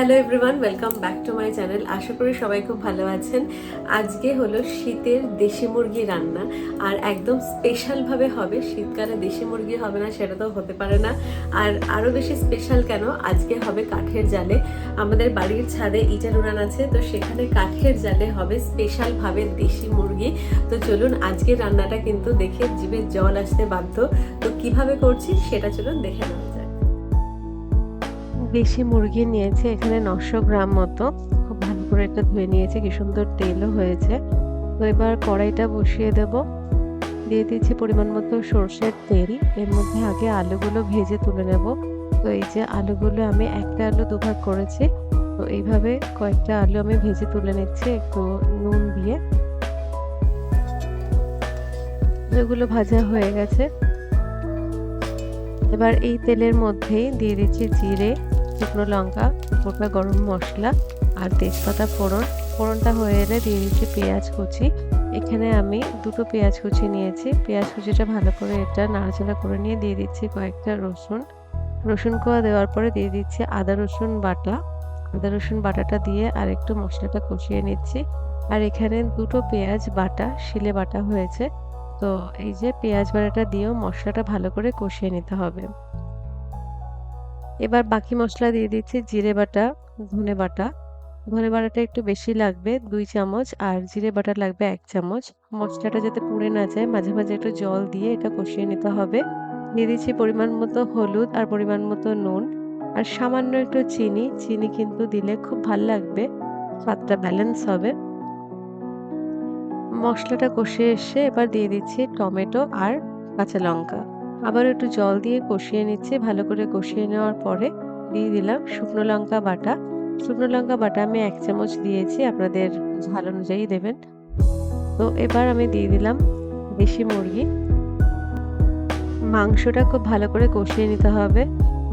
Hello everyone welcome back to my channel আশা করি সবাই খুব ভালো আছেন। আজকে হলো শীতের দেশি মুরগি রান্না, আর একদম স্পেশালভাবে হবে। শীতকালে দেশি মুরগি হবে না, সেটা তো হতে পারে না। আর আরও বেশি স্পেশাল কেন? আজকে হবে কাঠের জালে। আমাদের বাড়ির ছাদে ইটার উড়ান আছে, তো সেখানে কাঠের জালে হবে স্পেশালভাবে দেশি মুরগি। তো চলুন আজকে রান্নাটা কিন্তু দেখে জীবের জল আসতে বাধ্য। তো কীভাবে করছি, সেটা চলুন দেখে নেওয়া দেশি মুরগি নিয়েছে এখানে নশো গ্রাম মতো। খুব ভালো করে এটা ধুয়ে নিয়েছে, কি সুন্দর তেলও হয়েছে। তো এবার কড়াইটা বসিয়ে দেব। দিয়ে দিচ্ছি পরিমাণ মতো সর্ষের তেল। এর মধ্যে আগে আলুগুলো ভেজে তুলে নেব। তো এই যে আলুগুলো আমি একটা আলু দুভাগ করেছি, তো এইভাবে কয়েকটা আলু আমি ভেজে তুলে নিচ্ছি একটু নুন দিয়ে। আলুগুলো ভাজা হয়ে গেছে। এবার এই তেলের মধ্যেই দিয়ে দিচ্ছি জিরে। শুকনো লঙ্কা, গোটা গরম মশলা আর তেজপাতা ফোড়ন। ফোড়নটা হয়ে এলে দিয়ে দিচ্ছি পেঁয়াজ কুচি। এখানে আমি দুটো পেঁয়াজ কুচি নিয়েছি। পেঁয়াজ কুচিটা ভালো করে এটা নাড়াচাড়া করে নিয়ে দিয়ে দিচ্ছি কয়েকটা রসুন। রসুন কোয়া দেওয়ার পরে দিয়ে দিচ্ছি আদা রসুন বাটা। আদা রসুন বাটাটা দিয়ে আর একটু মশলাটা কষিয়ে নিচ্ছি। আর এখানে দুটো পেঁয়াজ বাটা, শিলে বাটা হয়েছে। তো এই যে পেঁয়াজ বাটাটা দিয়েও মশলাটা ভালো করে কষিয়ে নিতে হবে। এবার বাকি মশলা দিয়ে দিচ্ছি জিরে বাটা, ধনে বাটা। ধনে বাটাটা একটু বেশি লাগবে, দুই চামচ, আর জিরে বাটা লাগবে এক চামচ। মশলাটা যাতে পুড়ে না যায়, মাঝে মাঝে একটু জল দিয়ে এটা কষিয়ে নিতে হবে। দিয়ে দিচ্ছি পরিমাণ মতো হলুদ আর পরিমাণ মতো নুন। আর সামান্য একটু চিনি চিনি কিন্তু দিলে খুব ভালো লাগবে, স্বাদটা ব্যালেন্স হবে। মশলাটা কষিয়ে এসে এবার দিয়ে দিচ্ছি টমেটো আর কাঁচা লঙ্কা। আবার একটু জল দিয়ে কষিয়ে নিচ্ছি, ভালো করে কষিয়ে নেওয়ার পরে দিয়ে দিলাম শুকনো লঙ্কা বাটা। শুকনো লঙ্কা বাটা আমি এক চামচ দিয়েছি, আপনাদের ঝাল অনুযায়ী দেবেন। তো এবার আমি দিয়ে দিলাম দেশি মুরগি। মাংসটা খুব ভালো করে কষিয়ে নিতে হবে।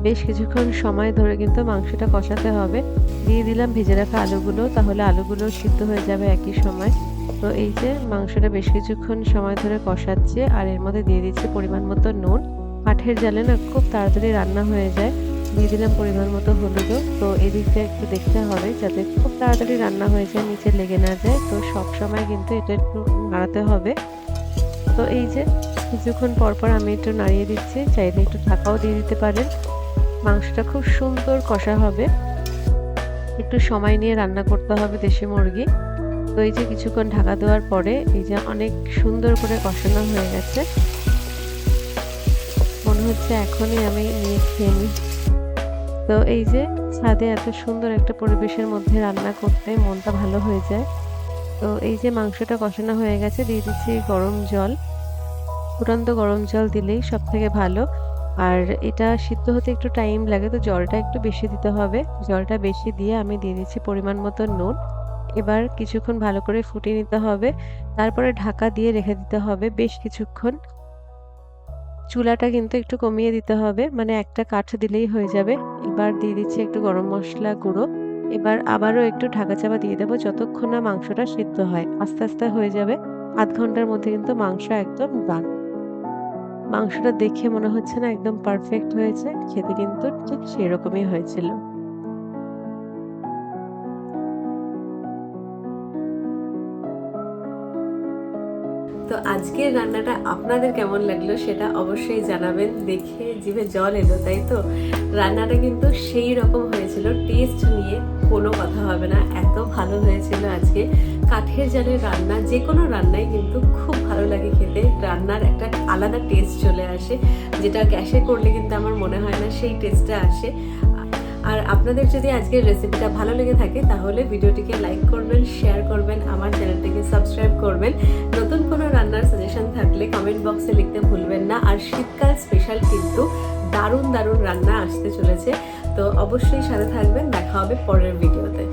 বেশ কিছুক্ষণ সময় ধরে কিন্তু মাংসটা কষাতে হবে। দিয়ে দিলাম ভেজে রাখা আলুগুলো, তাহলে আলুগুলো সিদ্ধ হয়ে যাবে একই সময়। তো এই যে মাংসটা বেশ কিছুক্ষণ সময় ধরে কষাচ্ছে, আর এর মধ্যে দিয়ে দিচ্ছি পরিমাণ মতো নুন। কাঠের জালে না খুব তাড়াতাড়ি রান্না হয়ে যায়। দিয়ে দিলাম পরিমাণ মতো হলুদও। তো এদিকটা একটু দেখতে হবে যাতে খুব তাড়াতাড়ি রান্না হয়ে যায়, নিচে লেগে না যায়। তো সব সময় কিন্তু এটা একটু নাড়াতে হবে। তো এই যে কিছুক্ষণ পর পর আমি একটু নাড়িয়ে দিচ্ছি। চাইলে একটু ঢাকাও দিয়ে দিতে পারেন। মাংসটা খুব সুন্দর কষা হবে। একটু সময় নিয়ে রান্না করতে হবে দেশি মুরগি। তো এই যে কিছুক্ষণ ঢাকা দেওয়ার পরে এই যে অনেক সুন্দর করে কষানো হয়ে গেছে। মনে হচ্ছে এখনই আমি নিয়ে খেয়ে নিই। তো এই যে ছাদে এত সুন্দর একটা পরিবেশের মধ্যে রান্না করতে মনটা ভালো হয়ে যায়। তো এই যে মাংসটা কষানো হয়ে গেছে, দিয়ে দিচ্ছি গরম জল। ফুটন্ত গরম জল দিলেই সব থেকে ভালো। আর এটা সিদ্ধ হতে একটু টাইম লাগে, তো জলটা একটু বেশি দিতে হবে। জলটা বেশি দিয়ে আমি দিয়ে দিচ্ছি পরিমাণ মতো নুন। এবার কিছুক্ষণ ভালো করে ফুটিয়ে নিতে হবে। তারপরে ঢাকা দিয়ে রেখে দিতে হবে বেশ কিছুক্ষণ। চুলাটা কিন্তু একটু কমিয়ে দিতে হবে মানে একটা কাঠ দিলেই হয়ে যাবে। এবার দিয়ে দিচ্ছি একটু গরম মশলা গুঁড়ো। এবার আবারও একটু ঢাকা চাপা দিয়ে দেবো যতক্ষণ না মাংসটা সিদ্ধ হয়। আস্তে আস্তে হয়ে যাবে। আধ ঘণ্টার মধ্যে কিন্তু মাংস একদম ডান মাংসটা দেখে মনে হচ্ছে না একদম পারফেক্ট হয়েছে। খেতে কিন্তু ঠিক সেরকমই হয়েছিল। তো আজকের রান্নাটা আপনাদের কেমন লাগল সেটা অবশ্যই জানাবেন। দেখে জিভে জল এলো, তাই তো? রান্নাটা কিন্তু সেই রকম হয়েছিল। টেস্ট নিয়ে কোনো কথা হবে না। এত ভালো হয়েছিল আজকে। কাঠের জালের রান্না যে কোনো রান্নাই কিন্তু খুব ভালো লাগে খেতে। রান্নার একটা আলাদা টেস্ট চলে আসে। যেটা গ্যাসে করলে কিন্তু আমার মনে হয় না সেই টেস্টটা আসে। আর আপনাদের যদি আজকের রেসিপিটা ভালো লেগে থাকে, তাহলে ভিডিওটিকে লাইক করবেন শেয়ার করবেন, আমার চ্যানেলটিকে সাবস্ক্রাইব করবেন। নতুন কোনো রান্নার সাজেশন থাকলে কমেন্ট বক্সে লিখতে ভুলবেন না। আর শীতকাল স্পেশাল কিন্তু দারুণ দারুণ রান্না আসতে চলেছে। তো অবশ্যই সাথে থাকবেন, দেখা হবে পরের ভিডিওতে